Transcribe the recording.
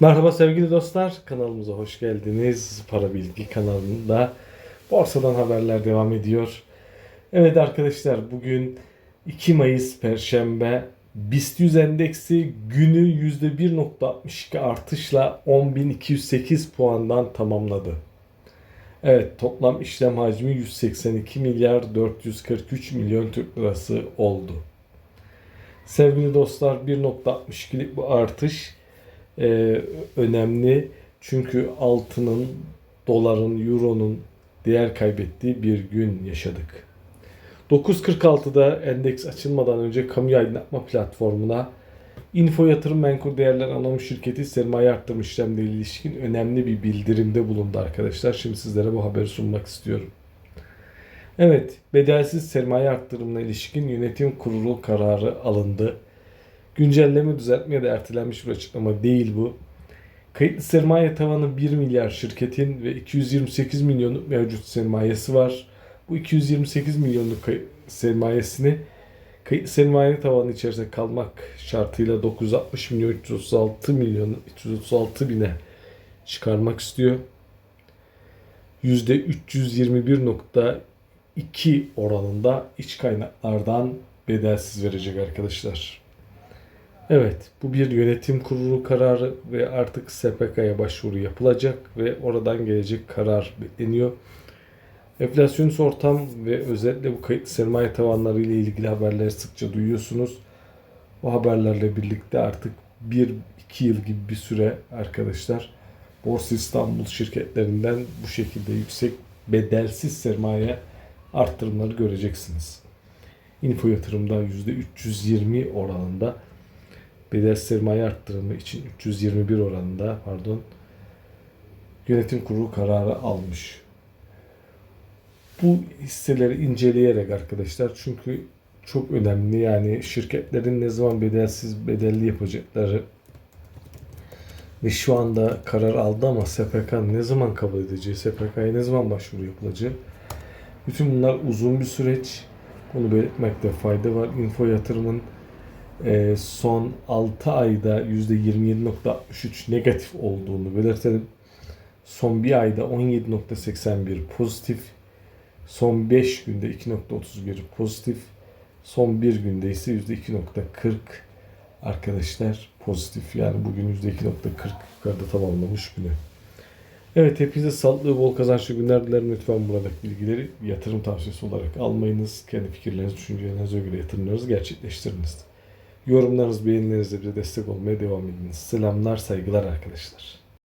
Merhaba sevgili dostlar, kanalımıza hoş geldiniz. Para Bilgi kanalında borsadan haberler devam ediyor. Evet arkadaşlar bugün 2 Mayıs Perşembe BIST 100 endeksi günü %1.62 artışla 10.208 puandan tamamladı. Evet toplam işlem hacmi 182 milyar 443 milyon Türk lirası oldu. Sevgili dostlar 1.62'lik bu artış e, önemli. Çünkü altının, doların, euronun değer kaybettiği bir gün yaşadık. 9.46'da endeks açılmadan önce kamu aydınlatma platformuna Info Yatırım Menkul Değerler Anonim Şirketi sermaye arttırma işlemleri ilişkin önemli bir bildirimde bulundu arkadaşlar. Şimdi sizlere bu haberi sunmak istiyorum. Evet, bedelsiz sermaye arttırımına ilişkin yönetim kurulu kararı alındı. Güncelleme düzeltme ya da ertelenmiş bir açıklama değil bu. Kayıtlı sermaye tavanı 1 milyar şirketin ve 228 milyonluk mevcut sermayesi var. Bu 228 milyonluk sermayesini kayıtlı sermaye tavanı içerisinde kalmak şartıyla 960 milyon 336 milyon 336 bine çıkarmak istiyor. %321.2 oranında iç kaynaklardan bedelsiz verecek arkadaşlar. Evet, bu bir yönetim kurulu kararı ve artık SPK'ya başvuru yapılacak ve oradan gelecek karar bekleniyor. Enflasyonist ortam ve özellikle bu kayıtlı sermaye tavanları ile ilgili haberleri sıkça duyuyorsunuz. Bu haberlerle birlikte artık 1-2 yıl gibi bir süre arkadaşlar Borsa İstanbul şirketlerinden bu şekilde yüksek bedelsiz sermaye arttırımları göreceksiniz. Info yatırımda %320 oranında sermaye arttırımı için 321 oranında pardon yönetim kurulu kararı almış. Bu hisseleri inceleyerek arkadaşlar çünkü çok önemli yani şirketlerin ne zaman bedelsiz bedelli yapacakları ve şu anda karar aldı ama SPK ne zaman kabul edeceği, SPK'ya ne zaman başvuru yapılacağı bütün bunlar uzun bir süreç. Bunu belirtmekte fayda var. Info yatırımın e, son 6 ayda %27.63 negatif olduğunu belirtelim. Son bir ayda 17.81 pozitif. Son 5 günde 2.31 pozitif. Son bir günde ise %2.40 arkadaşlar pozitif. Yani bugün %2.40 yukarıda tamamlamış günü. Evet hepinize sağlıklı bol kazançlı günler dilerim. Lütfen buradaki bilgileri yatırım tavsiyesi olarak almayınız. Kendi fikirlerinizi, düşüncelerinize göre yatırımlarınızı gerçekleştiriniz. Yorumlarınız, beğenilerinizle bize destek olmaya devam ediniz. Selamlar, saygılar arkadaşlar.